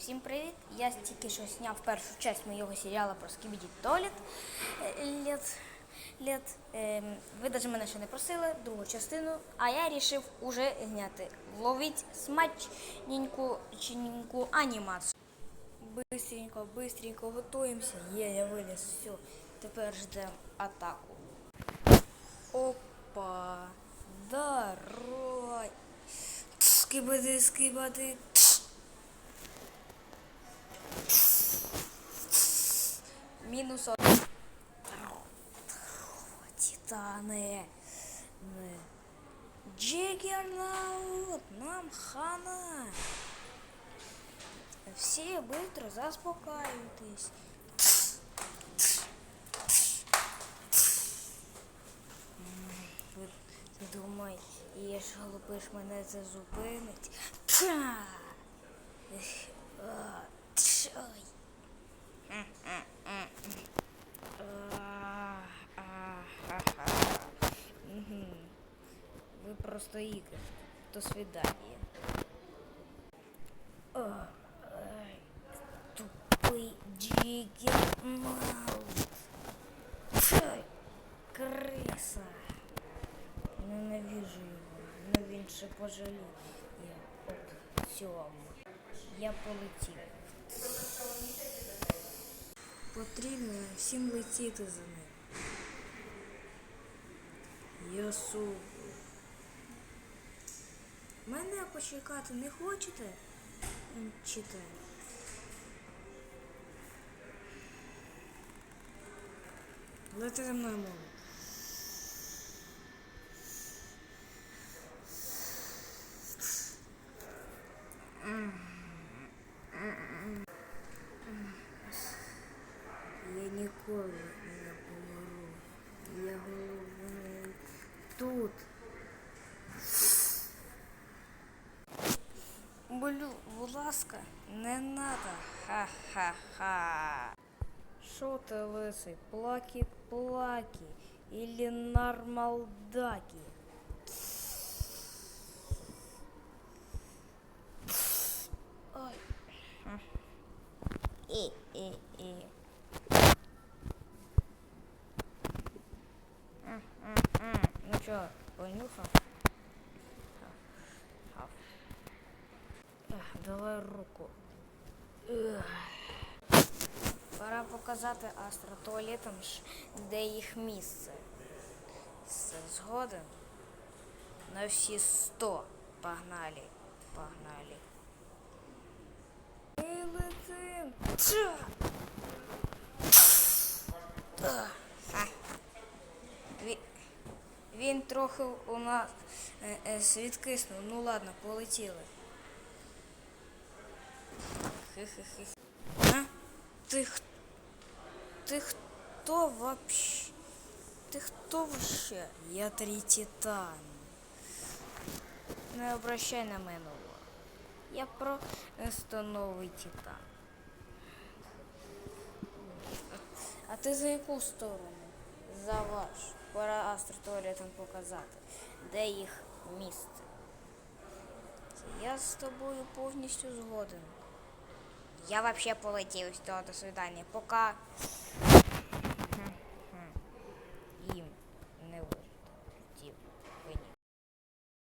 Всім привіт! Я тільки що зняв першу часть моєго серіалу про Скібіді Толіт. Лет. Ем, ви навіть мене ще не просили, другу частину, а я вирішив уже зняти. Ловіть смачненьку чиненьку анімацію. Бистренько, бистренько готуємося. Є, я виліз, все. Тепер ждемо атаку. Опа, дарой. Скибади, скибади. Мінус один. Титани. Джиггернаут, нам хана. Все быстро заспокаюйтесь. Думай, і ж мене це зупинить. Просто Игорь. До свидания. О, ай, Тупый джиггернаут. Ай, Криса. Ненавижу його. Ну він ще пожаліє об. Я полетів. Потрібно всім летіти за ним. Ясу. Мене почекати не хочете? М, Читаю. Лети за мною мову. Я Блю, будь не надо. Ха-ха-ха. Шо ти лисий? Плаки-плаки. Или нормалдаки. Ой. И-и-и. Ну чё, понюхал? Давай руку. Пора показати астротуалетам, де їх місце. Все згоден? На всі сто. Погнали. Погнали. Ми летим. Він трохи у нас е, е, свідкиснув. Ну ладно, полетіли. А? Ти, х- ти хто вообще? Ти хто вообще? Я три титан. Не обращай на мене увагу. Я просто новий титан. А ти за яку сторону? За ваш. Пора астротуалетам показати, де їх місце. Я з тобою повністю згоден. Я вообще полетів Все, до свидания. Пока.